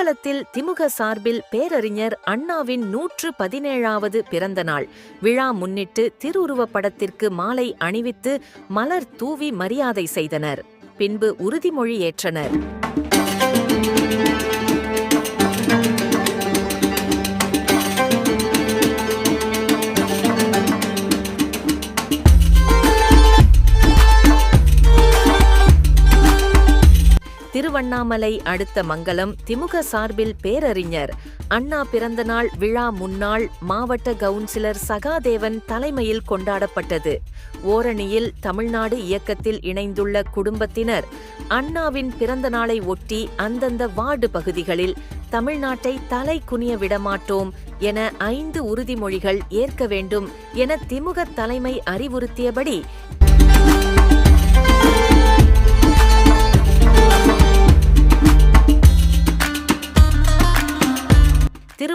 சிங்களத்தில் திமுக சார்பில் பேரறிஞர் அண்ணாவின் நூற்று பதினேழாவது பிறந்த நாள். விழா முன்னிட்டு திருவுருவப் படத்திற்கு மாலை அணிவித்து மலர் தூவி மரியாதை செய்தனர். பின்பு உறுதிமொழி ஏற்றனர். திருவண்ணாமலை அடுத்த மங்கலம் திமுக சார்பில் பேரறிஞர். அண்ணா பிறந்தநாள் விழா முன்னாள் மாவட்ட கவுன்சிலர் சகாதேவன் தலைமையில் கொண்டாடப்பட்டது. ஓரணியில் தமிழ்நாடு இயக்கத்தில் இணைந்துள்ள குடும்பத்தினர் அண்ணாவின் பிறந்த நாளை ஒட்டி அந்தந்த வார்டு பகுதிகளில் தமிழ்நாட்டை தலை குனிய விடமாட்டோம் என ஐந்து உறுதிமொழிகள் ஏற்க வேண்டும் என திமுக தலைமை அறிவுறுத்தியபடி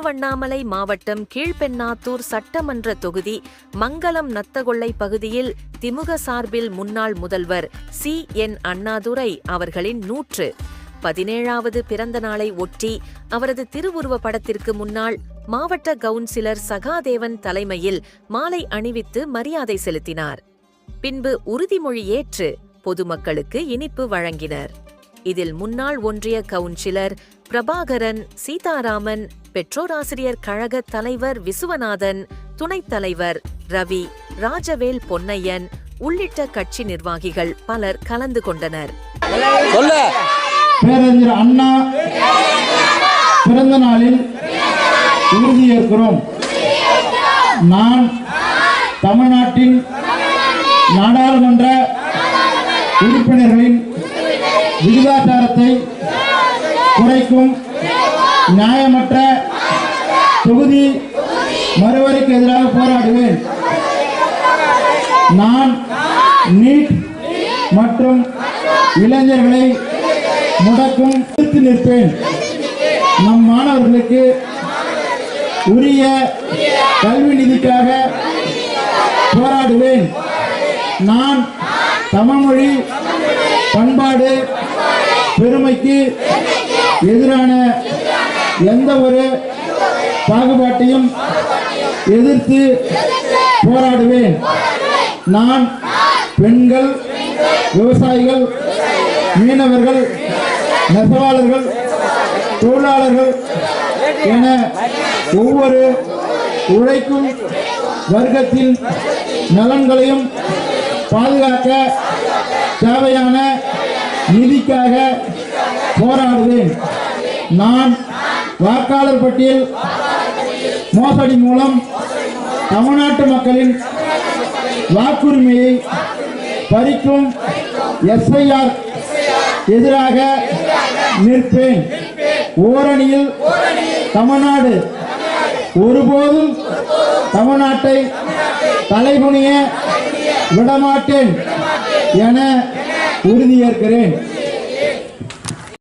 திருவண்ணாமலை மாவட்டம் கீழ்பெண்ணாத்தூர் சட்டமன்ற தொகுதி மங்களம் நத்தகொள்ளை பகுதியில் திமுக சார்பில் முன்னாள் முதல்வர் சி. என். அண்ணாதுரை அவர்களின் நூற்று. பதினேழாவது பிறந்த நாளை ஒட்டி அவரது திருவுருவ படத்திற்கு முன்னால் மாவட்ட கவுன்சிலர் சகாதேவன் தலைமையில் மாலை அணிவித்து மரியாதை செலுத்தினார். பின்பு உறுதிமொழி ஏற்று பொதுமக்களுக்கு இனிப்பு வழங்கினர். இதில் முன்னாள் ஒன்றிய கவுன்சிலர் பிரபாகரன் சீதாராமன் பெற்றோராசிரியர் கழக தலைவர் விசுவநாதன் துணைத் தலைவர் ரவி ராஜவேல் பொன்னையன் உள்ளிட்ட கட்சி நிர்வாகிகள் பலர் கலந்து கொண்டனர். பேரறிஞர் அண்ணா பிறந்த நாளில் உறுதியேற்கிறோம். நான் தமிழ்நாட்டின் நாடாளுமன்ற உறுப்பினர்களின் விகிதாச்சாரத்தை குறைக்கும் நியாயமற்ற தொகுதி மறுவரைக்கு எதிராக போராடுவேன். நான் நீட் மற்றும் இளைஞர்களை முடக்கும் எதிர்த்து நிற்பேன். நம் மாணவர்களுக்கு உரிய கல்வி நிதிக்காக போராடுவேன். நான் தமிழ்மொழி பண்பாடு பெருமைக்கு எதிரான எந்த ஒரு பாகுபாட்டையும் எதிர்த்து போராடுவேன். நான் பெண்கள் விவசாயிகள் மீனவர்கள் நெசவாளர்கள் தொழிலாளர்கள் என ஒவ்வொரு உழைக்கும் வர்க்கத்தின் நலன்களையும் பாதுகாக்க தேவையான நிதிக்காக போராடுவேன். நான் வாக்காளர் பட்டியல் மோசடி மூலம் தமிழ்நாட்டு மக்களின் வாக்குரிமையை பறிக்கும் எஸ்ஐஆர் எதிராக நிற்பேன். ஓரணியில் தமிழ்நாடு ஒருபோதும் தமிழ்நாட்டை தலைகுனிய விடமாட்டேன் என உறுதியேற்கிறேன்.